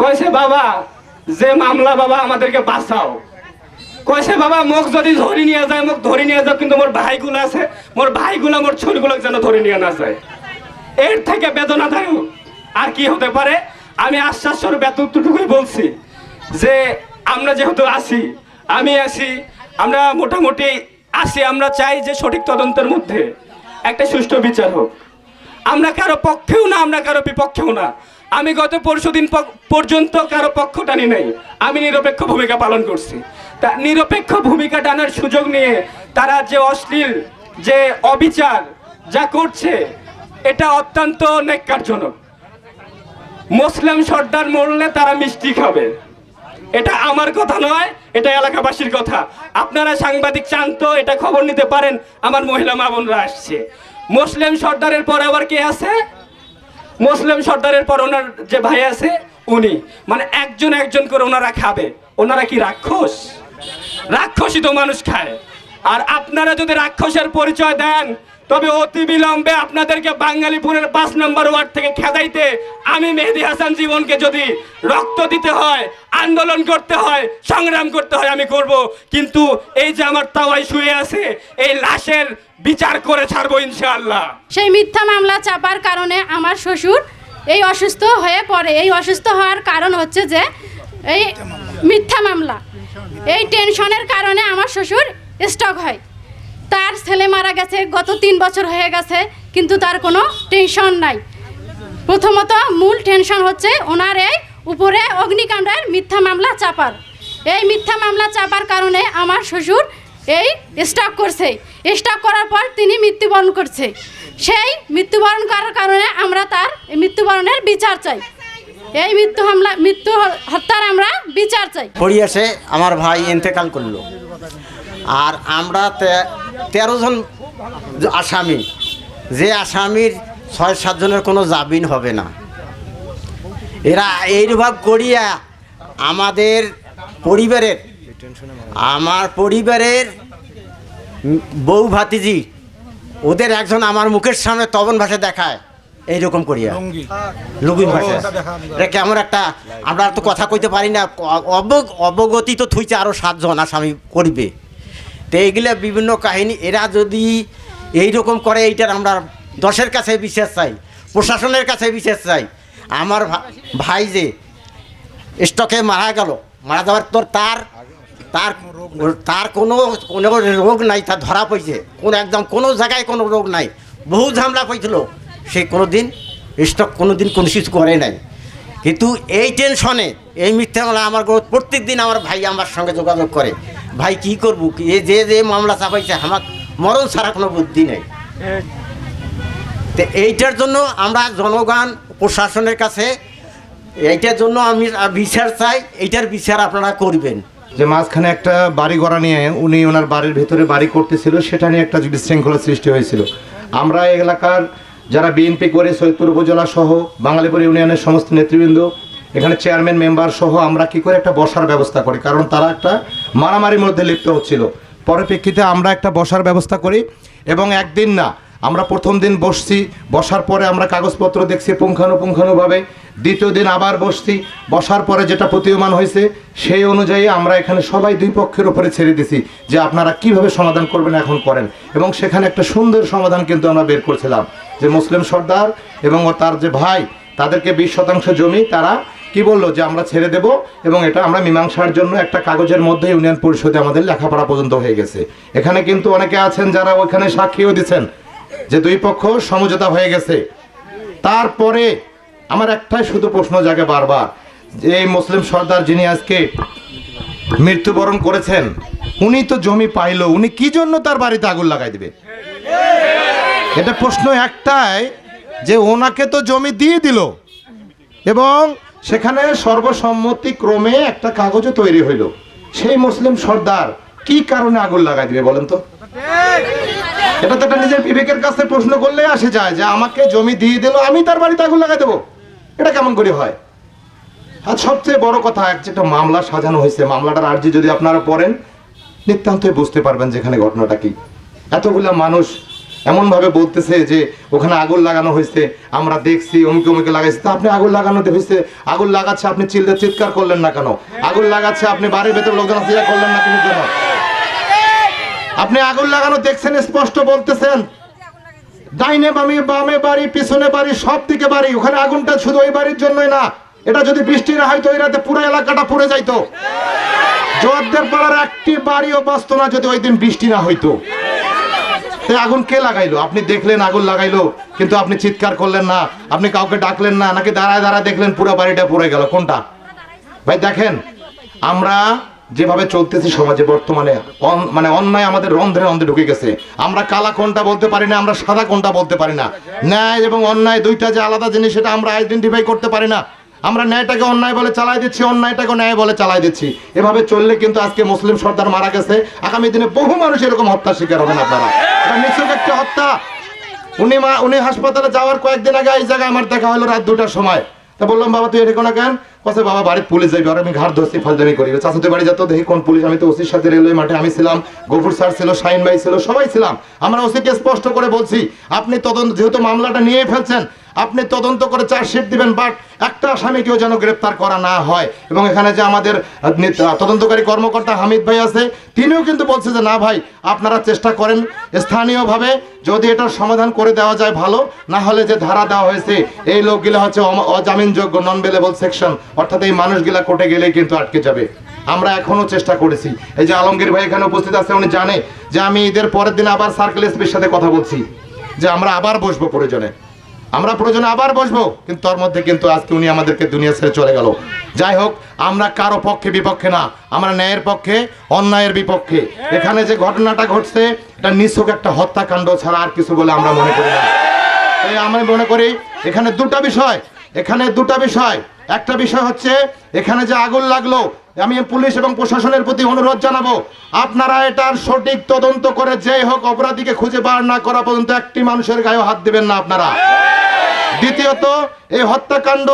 কয়েছে বাবা, যে মামলা, বাবা, আমাদেরকে বাঁচাও। কয়েছে বাবা, মোক যদি ধরে নিয়ে যায়, মোক ধরে নিয়ে যাও কিন্তু মোর ভাইগুলো আছে। মোর ভাইগুলো মোর ছোটগুলো যেন ধরে নিয়ে না যায় এর থেকে বেদনাদায়ক আর কি হতে পারে? আমি আশ্বাস স্বরূপ এতটুকুই বলছি যে, আমরা যেহেতু আছি, আমি আছি, আমরা মোটামুটি আছি, আমরা চাই যে সঠিক তদন্তের মধ্যে একটা সুষ্ঠু বিচার হোক। আমরা কারও পক্ষেও না, আমরা কারও বিপক্ষেও না। আমি গত পরশুদিন প- পর্যন্ত কারও পক্ষ টানি নাই। আমি নিরপেক্ষ ভূমিকা পালন করছি। তা নিরপেক্ষ ভূমিকা টানার সুযোগ নিয়ে তারা যে অশ্লীল, যে অবিচার যা করছে, এটা অত্যন্ত নেককারজনক মুসলিম সর্দার মরলে তারা মিষ্টি খাবে। এটা আমার কথা নয়, এটা এলাকাবাসীর কথা। আপনারা সাংবাদিক চান তো এটা খবর নিতে পারেন। আমার মহিলা মা বোনরা আসছে। মুসলিম সর্দারের পর আবার কে আছে? মুসলিম সর্দারের পর ওনার যে ভাই আছে, উনি। মানে একজন একজন করে ওনারা খাবে। ওনারা কি রাক্ষস? রাক্ষসই তো মানুষ খায়। আর আপনারা যদি রাক্ষসের পরিচয় দেন তবে অতি বিলম্বে আপনাদেরকে বাঙালিপুরের পাঁচ নম্বর ওয়ার্ড থেকে খেদাইতে আমি মেহেদি হাসান জীবনকে যদি রক্ত দিতে হয়, আন্দোলন করতে হয়, সংগ্রাম করতে হয়, আমি করব। কিন্তু এই যে আমার তাওয়াই শুয়ে আছে, এই লাশের বিচার করে ছাড়বো ইনশাআল্লাহ। সেই মিথ্যা মামলা চাপার কারণে আমার শ্বশুর এই অসুস্থ হয়ে পড়ে। এই অসুস্থ হওয়ার কারণ হচ্ছে যে, এই মিথ্যা মামলা। এই টেনশনের কারণে আমার শ্বশুর স্টক হয়। তার ছেলে মারা গেছে, গত তিন বছর হয়ে গেছে, কিন্তু তার কোনো টেনশন নাই। প্রথমত মূল টেনশন হচ্ছে ওনার এই উপরে অগ্নিকাণ্ডের মিথ্যা মামলা চাপার। এই মিথ্যা মামলা চাপার কারণে আমার শ্বশুর এই স্টক করছে। স্টক করার পর তিনি মৃত্যুবরণ করছে। সেই মৃত্যুবরণ করার কারণে আমরা তার মৃত্যুবরণের বিচার চাই। এই মৃত্যু হামলা, মৃত্যু হত্যার আমরা বিচার চাই। পরিয়াসে আমার ভাই ইন্তেকাল করল। আর আমরা তেরো জন আসামি। যে আসামির ছয় সাতজনের কোনো জামিন হবে না। এরা এইভাব করিয়া আমাদের পরিবারের আমার পরিবারের বউ ভাতিজি ওদের একজন আমার মুখের সামনে তবন ভাষা দেখায় এইরকম করিয়া। লুবিন ভাষা। এটা কেমন একটা আমরা তো কথা কইতে পারি না অবগ অবগতি তো থুইছে আরও সাতজন আসামি করবে। তো এইগুলা বিভিন্ন কাহিনী, এরা যদি এইরকম করে, এইটার আমরা দশের কাছে বিশেষ চাই, প্রশাসনের কাছে বিশেষ চাই। আমার ভাই যে স্টকে মারা গেল, মারা যাওয়ার তোর তার তার তার কোনো কোনো রোগ নাই, তার ধরা পড়ছে। কোনো একদম কোনো জায়গায় কোনো রোগ নাই। বহু ঝামেলা পড়ছিল সে কোনো দিন স্টক কোনো দিন কোনো কিছু করে নাই। কিন্তু এই টেনশনে, এই মিথ্যা আমার প্রত্যেক দিন আমার ভাই আমার সঙ্গে যোগাযোগ করে। ভাই কি করব? কি এ যে যে মামলা চাপাইছে আমার মরণ ছাড়া কোনো বুদ্ধি নেই। তো এইটার জন্য আমরা জনগণ প্রশাসনের কাছে এইটার জন্য আমি বিচার চাই এইটার বিচার আপনারা করবেন। যে মাঝখানে একটা বাড়ি গড়া নিয়ে উনি ওনার বাড়ির ভেতরে বাড়ি করতেছিল সেটা নিয়ে একটা বিশৃঙ্খলা সৃষ্টি হয়েছিল। আমরা এই এলাকার যারা বিএনপি করে সৈয়দপুর উপজেলা সহ বাঙালিপুর ইউনিয়নের সমস্ত নেতৃবৃন্দ এখানে চেয়ারম্যান মেম্বার সহ আমরা কি করে একটা বসার ব্যবস্থা করি? কারণ তারা একটা মারামারির মধ্যে লিপ্ত হচ্ছিল। পরিপ্রেক্ষিতে আমরা একটা বসার ব্যবস্থা করি এবং একদিন না, আমরা প্রথম দিন বসছি, বসার পরে আমরা কাগজপত্র দেখছি পুঙ্খানুপুঙ্খানুভাবে, দ্বিতীয় দিন আবার বসছি, বসার পরে যেটা প্রতীয়মান হয়েছে সেই অনুযায়ী আমরা এখানে সবাই দুই পক্ষের উপরে ছেড়ে দিছি যে আপনারা কীভাবে সমাধান করবেন এখন করেন। এবং সেখানে একটা সুন্দর সমাধান কিন্তু আমরা বের করছিলাম। যে মুসলিম সর্দার এবং তার যে ভাই, তাদেরকে বিশ শতাংশ জমি তারা কি বলল? যে আমরা ছেড়ে দেব এবং এটা আমরা মীমাংসার জন্য একটা কাগজের মধ্যে ইউনিয়ন পরিষদে আমাদের লেখাপড়া পর্যন্ত হয়ে গেছে। এখানে কিন্তু অনেকে আছেন যারা ওইখানে সাক্ষীও দিচ্ছেন যে দুই পক্ষ সমঝোতা হয়ে গেছে। তারপরে আমার একটাই শুধু প্রশ্ন জাগে বারবার, যে মুসলিম সর্দার যিনি আজকে মৃত্যুবরণ করেছেন, উনি তো জমি পাইলো, উনি কি জন্য তার বাড়িতে আগুন লাগাই দিবে? এটা প্রশ্ন একটাই, যে ওনাকে তো জমি দিয়ে দিল এবং সেখানে সর্বসম্মতি ক্রমে একটা কাগজও তৈরি হইল। সেই মুসলিম সর্দার কি কারণে আগুন লাগাই দিবে বলেন তো? এটা তো একটা নিজের বিবেকের কাছে প্রশ্ন করলে আসে যায় যে আমাকে জমি দিয়ে দিল, আমি তার বাড়িতে আগুন লাগাই দেবো। এটা কেমন করে হয়? আর সবচেয়ে বড় কথা, এক যেটা মামলা সাজানো হয়েছে, মামলাটার আর্জি যদি আপনারা পড়েন, নিতান্তই বুঝতে পারবেন যেখানে ঘটনাটা কি। এতগুলা মানুষ এমনভাবে বলতেছে যে ওখানে আগুন লাগানো হয়েছে, আমরা দেখছি, অমুকে অমুকে লাগাইছে। তা আপনি আগুন লাগানোতে হয়েছে, আগুন লাগাচ্ছে, আপনি চিল্লে চিৎকার করলেন না কেন? আগুন লাগাচ্ছে, আপনি বাড়ির ভেতর লোকজন করলেন না কিন্তু কেন? আপনি আগুন লাগানো দেখছেন, স্পষ্ট বলতেছেন? ডাইনে বামে বামে বাড়ি, পিছনে বাড়ি, সব দিকে বাড়ি, ওখানে আগুনটা শুধু ওই বাড়ির জন্যই না। এটা যদি বৃষ্টি না হয়তো ওই রাতে পুরো এলাকাটা পুড়ে যাইতো। জোয়ারদের পাড়ার একটি বাড়িও বাঁচতো না যদি ওই দিন বৃষ্টি না হইতো। আগুন কে লাগাইলো? আপনি দেখলেন আগুন লাগাইলো, কিন্তু আপনি চিৎকার করলেন না, আপনি কাউকে ডাকলেন না, নাকি দাঁড়ায় দাঁড়ায় দেখলেন পুরো বাড়িটা পুড়ে গেল? কোনটা? ভাই, দেখেন, আমরা যেভাবে চলতেছি সমাজে বর্তমানে মানে অন্যায় আমাদের রন্ধ্রে রন্ধ্রে ঢুকে গেছে। আমরা কালা কোনটা বলতে পারি না, আমরা সাদা কোনটা বলতে পারি না। ন্যায় এবং অন্যায় দুইটা যে আলাদা জিনিস, সেটা আমরা আইডেন্টিফাই করতে পারি না। আমরা ন্যায়টাকে অন্যায় বলে চালাই দিচ্ছি, অন্যায়টাকে ন্যায় বলে চালাই দিচ্ছি। এভাবে চললে কিন্তু আজকে মুসলিম সর্দার মারা গেছে। আগামী দিনে বহু মানুষ এরকম হত্যার শিকার হবেন আপনারা। হত্যা। উনি মা উনি হাসপাতালে যাওয়ার কয়েকদিন আগে এই জায়গায় আমার দেখা হলো রাত দুটার সময়। তা বললাম, বাবা, তুই এটা কেন কাছে বাবা, বাড়ির পুলিশ যাইবে। আর আমি ঘাট ধরছি ফালদামি করি। চাচাতে বাড়ি যেত, দেখি কোন পুলিশ। আমি তো ওসির সাথে রেলওয়ে মাঠে আমি ছিলাম, গফুর স্যার ছিল, শাহিন ভাই ছিল, সবাই ছিলাম। আমরা ওসিকে স্পষ্ট করে বলছি, আপনি তদন্ত যেহেতু মামলাটা নিয়ে ফেলছেন আপনি তদন্ত করে চার্জশিট দিবেন, বাট একটা আসামিকেও যেন গ্রেপ্তার করা না হয়। এবং এখানে যে আমাদের তদন্তকারী কর্মকর্তা হামিদ ভাই আছে, তিনিও কিন্তু বলছে যে, না ভাই, আপনারা চেষ্টা করেন স্থানীয়ভাবে, যদি এটার সমাধান করে দেওয়া যায় ভালো, না হলে যে ধারা দেওয়া হয়েছে, এই লোকগুলো হচ্ছে অজামিনযোগ্য নন বেলেবল সেকশন অর্থাৎ এই মানুষগুলা কোর্টে গেলেই কিন্তু আটকে যাবে। আমরা এখনও চেষ্টা করেছি। এই যে আলমগীর ভাই এখানে উপস্থিত আছে, উনি জানে যে আমি ঈদের পরের দিন আবার সার্কেল এসপির সাথে কথা বলছি, যে আমরা আবার বসবো প্রয়োজনে। আমরা প্রয়োজনে আবার বসবো, কিন্তু তার মধ্যে কিন্তু আজকে উনি আমাদেরকে দুনিয়া ছেড়ে চলে গেল। যাই হোক, আমরা কারও পক্ষে বিপক্ষে না, আমরা ন্যায়ের পক্ষে, অন্যায়ের বিপক্ষে। এখানে যে ঘটনাটা ঘটছে, এটা নিছক একটা হত্যাকাণ্ড ছাড়া আর কিছু বলে আমরা মনে করি না। তাই আমি মনে করি, এখানে দুটা বিষয়, এখানে দুটা বিষয়। একটা বিষয় হচ্ছে, এখানে যে আগুন লাগল আমি পুলিশ এবং প্রশাসনের প্রতি অনুরোধ জানাব, আপনারা এটার সঠিক তদন্ত করে যেই হোক অপরাধীকে খুঁজে বার না করা পর্যন্ত একটি মানুষের গায়ে হাত দিবেন না আপনারা। দ্বিতীয়ত, এই হত্যাকাণ্ড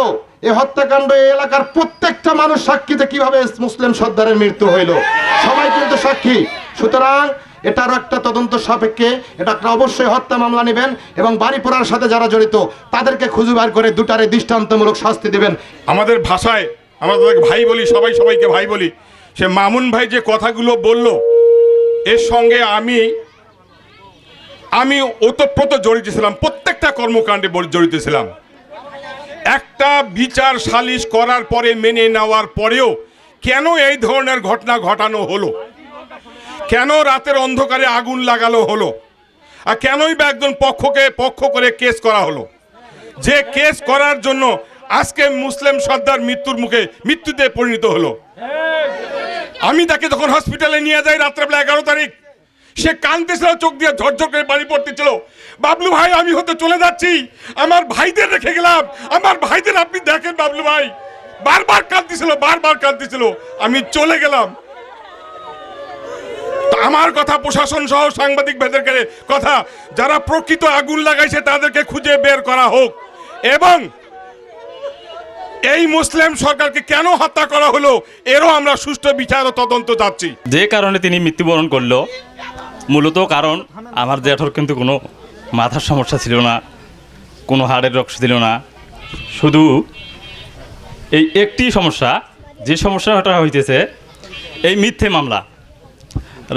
এই হত্যাকাণ্ড এই এলাকার প্রত্যেকটা মানুষ সাক্ষীতে কীভাবে মুসলিম সর্দারের মৃত্যু হইল। সবাই কিন্তু সাক্ষী। সুতরাং এটারও একটা তদন্ত সাপেক্ষে, এটা একটা অবশ্যই হত্যা মামলা নেবেন এবং বাড়ি পড়ার সাথে যারা জড়িত, তাদেরকে খুঁজে বার করে দুটারে দৃষ্টান্তমূলক শাস্তি দেবেন। আমাদের ভাষায় আমরা তাদেরকে ভাই বলি, সবাই সবাইকে ভাই বলি। সে মামুন ভাই যে কথাগুলো বলল, এর সঙ্গে আমি আমি ওতপ্রোত জড়িত ছিলাম, প্রত্যেকটা কর্মকাণ্ডে জড়িত ছিলাম। একটা বিচার সালিশ করার পরে, মেনে নেওয়ার পরেও কেন এই ধরনের ঘটনা ঘটানো হলো? কেন রাতের অন্ধকারে আগুন লাগানো হলো? আর কেনই বা একজন পক্ষকে পক্ষ করে কেস করা হলো? যে কেস করার জন্য আজকে মুসলিম সর্দার মৃত্যুর মুখে মৃত্যুতে পরিণত হলো। আমি তাকে যখন হসপিটালে নিয়ে যাই রাত্রেবেলা এগারো তারিখ, সে কাঁদতেছিল চোখ দিয়ে ঝরঝর করে পানি পড়তেছিল। বাবলু ভাই, আমি হতে চলে যাচ্ছি। আমার ভাইদের রেখে গেলাম। আমার ভাইদের আপনি দেখেন বাবলু ভাই। বারবার কাঁদতেছিল বারবার কাঁদতেছিল আমি চলে গেলাম। আমার কথা প্রশাসন সহ সাংবাদিক ভাইদেরকে কথা, যারা প্রকৃত আগুন লাগাইছে তাদেরকে খুঁজে বের করা হোক। এবং এই মুসলিম সরকারকে কেন হত্যা করা হলো? এরও আমরা সুষ্ঠু বিচার ও তদন্ত চাচ্ছি। যে কারণে তিনি মৃত্যুবরণ করল, মূলত কারণ আমার জ্যাঠর কিন্তু কোনো মাথার সমস্যা ছিল না, কোনো হাড়ের রক্ত ছিল না। শুধু এই একটি সমস্যা, যে সমস্যাটা হইতেছে, এই মিথ্যে মামলা।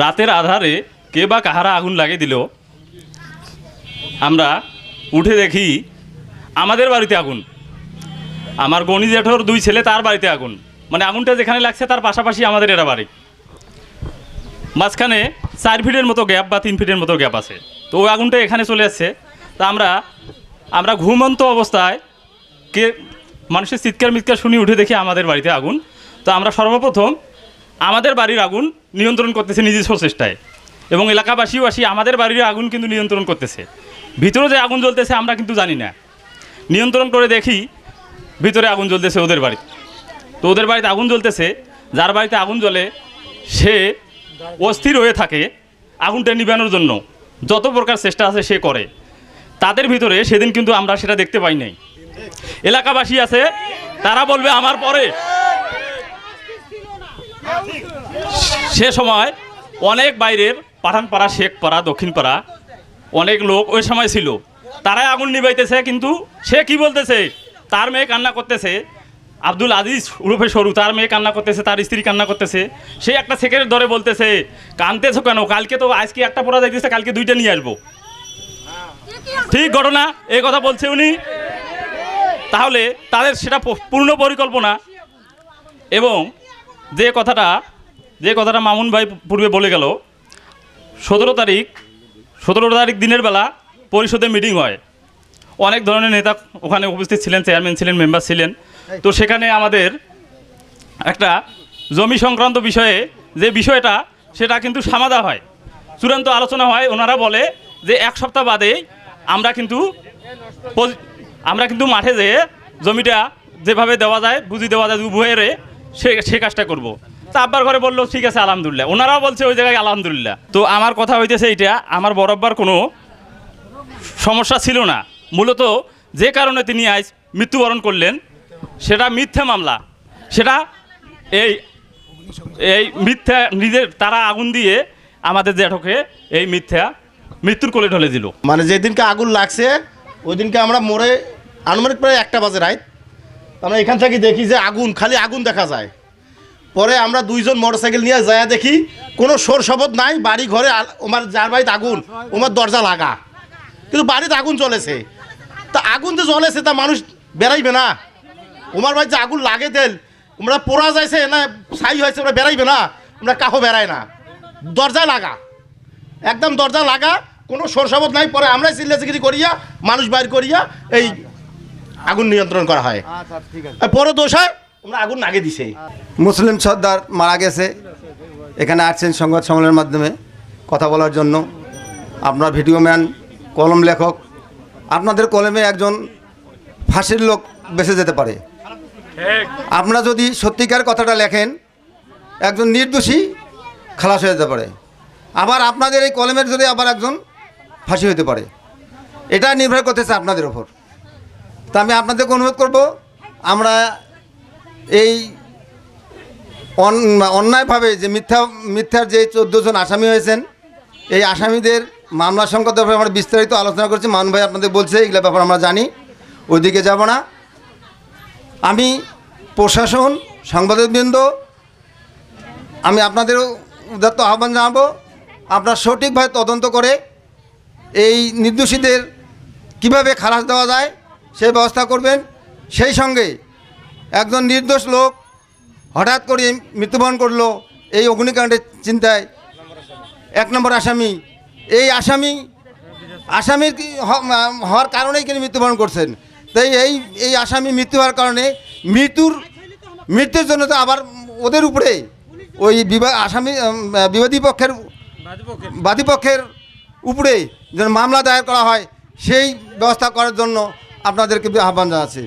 রাতের আধারে কে বা কাহারা আগুন লাগিয়ে দিল, আমরা উঠে দেখি আমাদের বাড়িতে আগুন। আমার গণি জেঠোর দুই ছেলে তার বাড়িতে আগুন। মানে আগুনটা যেখানে লাগছে তার পাশাপাশি আমাদের এরা বাড়ি। মাঝখানে চার ফিটের মতো গ্যাপ বা তিন ফিটের মতো গ্যাপ আছে। তো ওই আগুনটা এখানে চলে আসছে। তা আমরা আমরা ঘুমন্ত অবস্থায় কে, মানুষের চিৎকার মিৎকার শুনি উঠে দেখি আমাদের বাড়িতে আগুন। তো আমরা সর্বপ্রথম আমাদের বাড়ির আগুন নিয়ন্ত্রণ করতেছে নিজের চেষ্টায়। এবং এলাকাবাসীও আসি, আমাদের বাড়ির আগুন কিন্তু নিয়ন্ত্রণ করতেছে। ভিতরে যে আগুন জ্বলতেছে আমরা কিন্তু জানি না। নিয়ন্ত্রণ করে দেখি ভিতরে আগুন জ্বলতেছে ওদের বাড়ি। তো ওদের বাড়িতে আগুন জ্বলতেছে, যার বাড়িতে আগুন জ্বলে, সে অস্থির হয়ে থাকে আগুনটা নিবানোর জন্য। যত প্রকার চেষ্টা আছে সে করে। তাদের ভিতরে সেদিন কিন্তু আমরা সেটা দেখতে পাই নাই। এলাকাবাসী আছে, তারা বলবে, আমার পরে। সে সময় অনেক বাইরের পাঠানপাড়া, শেখপাড়া, দক্ষিণপাড়া, অনেক লোক ওই সময় ছিল। তারাই আগুন নিবাইতেছে, কিন্তু সে কি বলতেছে? তার মেয়ে কান্না করতেছে, আব্দুল আজিজ উরুফে সরু, তার মেয়ে কান্না করতেছে, তার স্ত্রী কান্না করতেছে। সে একটা সেকেন্ড ধরে বলতেছে, কানতেছো কেন? কালকে তো আজকে একটা পড়া যাইতেছে, কালকে দুইটা নিয়ে আসব। ঠিক ঘটনা, এই কথা বলছে উনি। তাহলে তাদের সেটা পূর্ণ পরিকল্পনা এবং যে কথাটা যে কথাটা মামুন ভাই পূর্বে বলে গেল, সতেরো তারিখ সতেরো তারিখ দিনের বেলা পরিষদে মিটিং হয়। অনেক ধরনের নেতা ওখানে উপস্থিত ছিলেন চেয়ারম্যান ছিলেন মেম্বার ছিলেন। তো সেখানে আমাদের একটা জমি সংক্রান্ত বিষয়ে যে বিষয়টা, সেটা কিন্তু সমাধা হয়। চূড়ান্ত আলোচনা হয়, ওনারা বলে যে এক সপ্তাহ বাদেই আমরা কিন্তু আমরা কিন্তু মাঠে যেয়ে জমিটা যেভাবে দেওয়া যায়, বুঝি দেওয়া যায় উভয়ের সে সে কাজটা করব। তা আব্বার ঘরে বলল, ঠিক আছে, আলহামদুলিল্লাহ। ওনারাও বলছে, ওই জায়গায় আলহামদুলিল্লাহ। তো আমার কথা হইতেছে এইটা, আমার বরাবর কোনো সমস্যা ছিল না। মূলত যে কারণে তিনি আজ মৃত্যুবরণ করলেন, সেটা মিথ্যা মামলা। সেটা এই এই মিথ্যা নিজের, তারা আগুন দিয়ে আমাদের জেঠকে এই মিথ্যা মৃত্যুর কোলে ঢলে দিল। মানে যেদিনকে আগুন লাগছে ওই দিনকে আমরা মোড়ে আনুমানিক প্রায় একটা বাজে রাইত আমরা এখান থেকে দেখি যে আগুন, খালি আগুন দেখা যায়। পরে আমরা দুইজন মোটরসাইকেল নিয়ে যায় দেখি, কোনো সোর শবদ নাই, বাড়ি ঘরে ওমার যার বাড়িতে আগুন, ওমার দরজা লাগা। কিন্তু বাড়িতে আগুন চলেছে। তা আগুন যে জ্বলেছে তা মানুষ বেরাইবে না। ওমার ভাই যে আগুন লাগে তেল আমরা পোড়া যাইছে না ছাই হয়েছে ওরা বেরাইবে না। আমরা কাহো বেড়াই না। দরজা লাগা। একদম দরজা লাগা কোনো সরসাবত নাই। পরে আমরাই চিল্লাচিগিরি করিয়া মানুষ বাইর করিয়া এই আগুন নিয়ন্ত্রণ করা হয়। আর পরে দোষ হয় আমরা আগুন নাগে দিছে। মুসলিম সর্দার মারা গেছে। এখানে আসছেন সংবাদ সম্মেলনের মাধ্যমে কথা বলার জন্য। আপনার ভিডিও ম্যান কলম লেখক আপনাদের কলমে একজন ফাঁসির লোক বেঁচে যেতে পারে। আপনারা যদি সত্যিকার কথাটা লেখেন, একজন নির্দোষী খালাস হয়ে যেতে পারে। আবার আপনাদের এই কলমের যদি আবার একজন ফাঁসি হতে পারে। এটা নির্ভর করতেছে আপনাদের ওপর তা আমি আপনাদেরকে অনুরোধ করব, আমরা এই অন- অন্যায়ভাবে যে মিথ্যা মিথ্যার যে চোদ্দ জন আসামি হয়েছেন, এই আসামিদের মামলা সংক্রান্ত ব্যাপারে আমরা বিস্তারিত আলোচনা করছি। মান ভাই আপনাদের বলছে, এগুলো ব্যাপার আমরা জানি। ওইদিকে যাব না। আমি প্রশাসন সাংবাদিকবৃন্দ আমি আপনাদেরও উদাত্ত আহ্বান জানাব, আপনার সঠিকভাবে তদন্ত করে এই নির্দোষীদের কীভাবে খালাস দেওয়া যায়, সেই ব্যবস্থা করবেন। সেই সঙ্গে একজন নির্দোষ লোক হঠাৎ করে মৃত্যুবরণ করল, এই অগ্নিকাণ্ডের চিন্তায় এক নম্বর আসামি এই আসামি, আসামির হওয়ার কারণেই তিনি মৃত্যুবরণ করছেন। তাই এই এই আসামি মৃত্যু হওয়ার কারণে মৃত্যুর মৃত্যুর জন্য তো আবার ওদের উপরে ওই বিবাহ আসামি বিবাদী পক্ষের, বাদী পক্ষের উপরে যেন মামলা দায়ের করা হয়, সেই ব্যবস্থা করার জন্য আপনাদেরকে আহ্বান জানাচ্ছি।